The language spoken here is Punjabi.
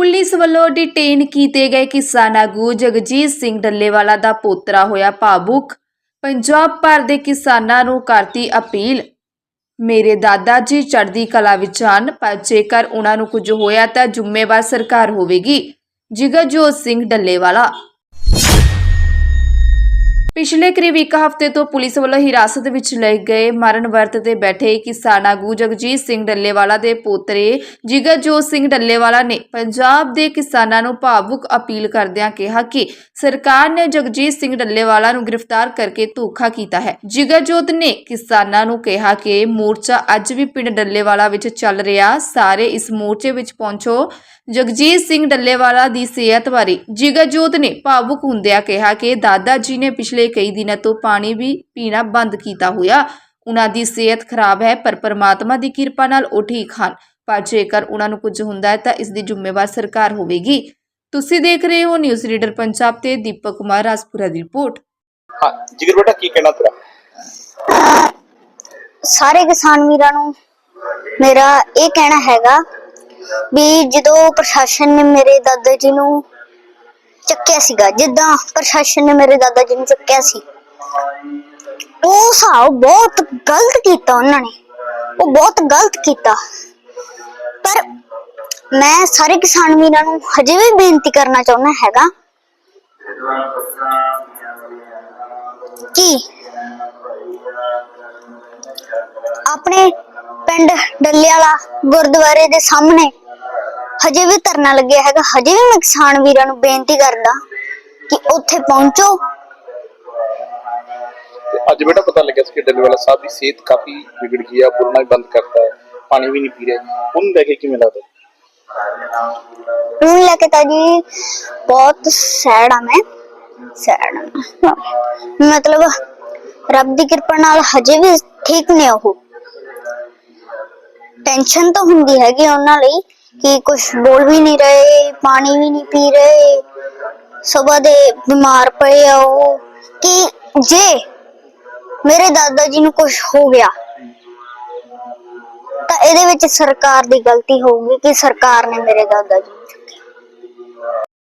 ਪੁਲਿਸ ਵੱਲੋਂ ਡਿਟੇਨ ਕੀਤੇ ਗਏ ਕਿਸਾਨ ਆਗੂ ਜਗਜੀਤ ਸਿੰਘ ਡੱਲੇਵਾਲਾ ਦਾ ਪੋਤਰਾ ਹੋਇਆ ਭਾਵੁਕ। ਪੰਜਾਬ ਭਰ ਦੇ ਕਿਸਾਨਾਂ ਨੂੰ ਕਰਤੀ ਅਪੀਲ। ਮੇਰੇ ਦਾਦਾ ਜੀ ਚੜ੍ਹਦੀ ਕਲਾ ਵਿੱਚ ਹਨ, ਪਰ ਜੇਕਰ ਉਹਨਾਂ ਨੂੰ ਕੁਝ ਹੋਇਆ ਤਾਂ ਜ਼ਿੰਮੇਵਾਰ ਸਰਕਾਰ ਹੋਵੇਗੀ। ਜਿਗਰਜੋਤ ਸਿੰਘ ਡੱਲੇਵਾਲਾ ਪਿਛਲੇ ਕਰੀਬ ਇੱਕ ਹਫ਼ਤੇ ਤੋਂ ਪੁਲਿਸ ਵੱਲੋਂ ਹਿਰਾਸਤ ਵਿੱਚ ਲਏ ਗਏ ਮਰਨ ਵਰਤ ਤੇ ਬੈਠੇ ਕਿਸਾਨ ਆਗੂ ਜਗਜੀਤ ਸਿੰਘ ਡੱਲੇਵਾਲਾ ਦੇ ਪੋਤਰੇ ਜਿਗਰਜੋਤ ਸਿੰਘ ਡੱਲੇਵਾਲਾ ਨੇ ਪੰਜਾਬ ਦੇ ਕਿਸਾਨਾਂ ਨੂੰ ਭਾਵੁਕ ਅਪੀਲ ਕਰਦਿਆਂ ਕਿਹਾ ਕਿ ਸਰਕਾਰ ਨੇ ਜਗਜੀਤ ਸਿੰਘ ਡੱਲੇਵਾਲਾ ਨੂੰ ਗ੍ਰਿਫਤਾਰ ਕਰਕੇ ਧੋਖਾ ਕੀਤਾ ਹੈ। ਜਿਗਰਜੋਤ ਨੇ ਕਿਸਾਨਾਂ ਨੂੰ ਕਿਹਾ ਕਿ ਮੋਰਚਾ ਅੱਜ ਵੀ ਪਿੰਡ ਡੱਲੇਵਾਲਾ ਵਿੱਚ ਚੱਲ ਰਿਹਾ। ਸਾਰੇ ਇਸ ਮੋਰਚੇ ਵਿੱਚ ਪਹੁੰਚੋ। ਜਗਜੀਤ ਸਿੰਘ ਡੱਲੇਵਾਲਾ ਦੀ ਸਿਹਤ ਬਾਰੇ ਜਿਗਰਜੋਤ ਨੇ ਭਾਵੁਕ ਹੁੰਦਿਆਂ ਕਿਹਾ ਕਿ ਦਾਦਾ ਜੀ ਨੇ ਪਿਛਲੇ ਕਈ ਦਿਨਾਂ ਤੋਂ ਪਾਣੀ ਵੀ ਪੀਣਾ ਬੰਦ ਕੀਤਾ ਹੋਇਆ। ਉਹਨਾਂ ਦੀ ਸਿਹਤ ਖਰਾਬ ਹੈ ਪਰ ਪਰਮਾਤਮਾ ਦੀ ਕਿਰਪਾ ਨਾਲ ਉਹ ਠੀਕ ਹਨ। ਪਰ ਜੇਕਰ ਉਹਨਾਂ ਨੂੰ ਕੁਝ ਹੁੰਦਾ ਹੈ ਤਾਂ ਇਸ ਦੀ ਜ਼ਿੰਮੇਵਾਰ ਸਰਕਾਰ ਹੋਵੇਗੀ। ਤੁਸੀਂ ਦੇਖ ਰਹੇ ਹੋ ਨਿਊਜ਼ ਰੀਡਰ ਪੰਜਾਬ ਤੇ ਦੀਪਕ ਕੁਮਾਰ ਰਾਜਪੁਰਾ ਦੀ ਰਿਪੋਰਟ। ਹਾਂ ਜਿਗਰ ਬੇਟਾ ਕੀ ਕਹਿਣਾ ਤੇਰਾ? ਸਾਰੇ ਕਿਸਾਨ ਵੀਰਾਂ ਨੂੰ ਮੇਰਾ ਇਹ ਕਹਿਣਾ ਹੈਗਾ ਵੀ ਜਦੋਂ ਪ੍ਰਸ਼ਾਸਨ ਨੇ ਮੇਰੇ ਦਾਦਾ ਜੀ ਨੂੰ ਚੱਕਿਆ ਸੀਗਾ। ਜਿੱਦਾਂ ਪ੍ਰਸ਼ਾਸਨ ਨੇ ਮੇਰੇ ਦਾਦਾ ਜੀ ਨੂੰ ਚੱਕਿਆ ਸੀ। ਉਹ ਹਿਸਾਬ ਬਹੁਤ ਗਲਤ ਕੀਤਾ ਉਹਨਾਂ ਨੇ। ਉਹ ਬਹੁਤ ਗਲਤ ਕੀਤਾ। ਪਰ ਮੈਂ ਸਾਰੇ ਕਿਸਾਨ ਵੀਰਾਂ ਨੂੰ ਹਜੇ ਵੀ ਬੇਨਤੀ ਕਰਨਾ ਚਾਹੁੰਦਾ ਹੈਗਾ ਕਿ ਆਪਣੇ ਪਿੰਡ ਡੱਲੇਵਾਲਾ ਗੁਰਦੁਆਰੇ ਦੇ ਸਾਹਮਣੇ ਹਜੇ ਵੀ ਧਰਨਾ ਲੱਗਿਆ ਹੈਗਾ ਹਜੇ ਵੀ ਮੈਂ ਕਿਸਾਨ ਵੀਰਾਂ ਨੂੰ ਬੇਨਤੀ ਕਰਦਾ ਕਿ ਉੱਥੇ ਪਹੁੰਚੋ। ਤੇ ਅੱਜ ਬੇਟਾ ਪਤਾ ਲੱਗਿਆ ਸੀ ਕਿ ਡੱਲੇਵਾਲਾ ਸਾਹਿਬ ਦੀ ਸਿਹਤ ਕਾਫੀ ਵਿਗੜ ਗਈ ਆ ਬੋਲਣਾ ਵੀ ਬੰਦ ਕਰਤਾ ਹੈ ਪਾਣੀ ਵੀ ਨਹੀਂ ਪੀ ਰਹੇ। ਉਹਨੂੰ ਲੈ ਕੇ ਕਿਵੇਂ ਲੱਗਦਾ? ਨੂੰ ਲੈ ਕੇ ਤਾਂ ਜੀ ਬਹੁਤ ਸੈਡ ਆ ਮੈਂ। ਸੈਡ ਮਤਲਬ ਰੱਬ ਦੀ ਕਿਰਪਾ ਨਾਲ ਹਜੇ ਵੀ ਠੀਕ ਨੇ ਉਹ। ਟੈਨਸ਼ਨ ਤਾਂ ਹੁੰਦੀ ਹੈਗੀ ਉਹਨਾਂ ਲਈ। ਕਿ ਕੁਝ ਬੋਲ ਵੀ ਨਹੀਂ ਰਹੇ, ਪਾਣੀ ਵੀ ਨਹੀਂ ਪੀ ਰਹੇ, ਸਵੇਰ ਦੇ ਬਿਮਾਰ ਪਏ ਆ ਉਹ, ਕਿ ਜੇ ਮੇਰੇ ਦਾਦਾ ਜੀ ਨੂੰ ਕੁਝ ਹੋ ਗਿਆ, ਤਾਂ ਇਹਦੇ ਵਿੱਚ ਸਰਕਾਰ ਦੀ ਗਲਤੀ ਹੋਊਗੀ ਕਿ ਸਰਕਾਰ ਨੇ ਮੇਰੇ ਦਾਦਾ ਜੀ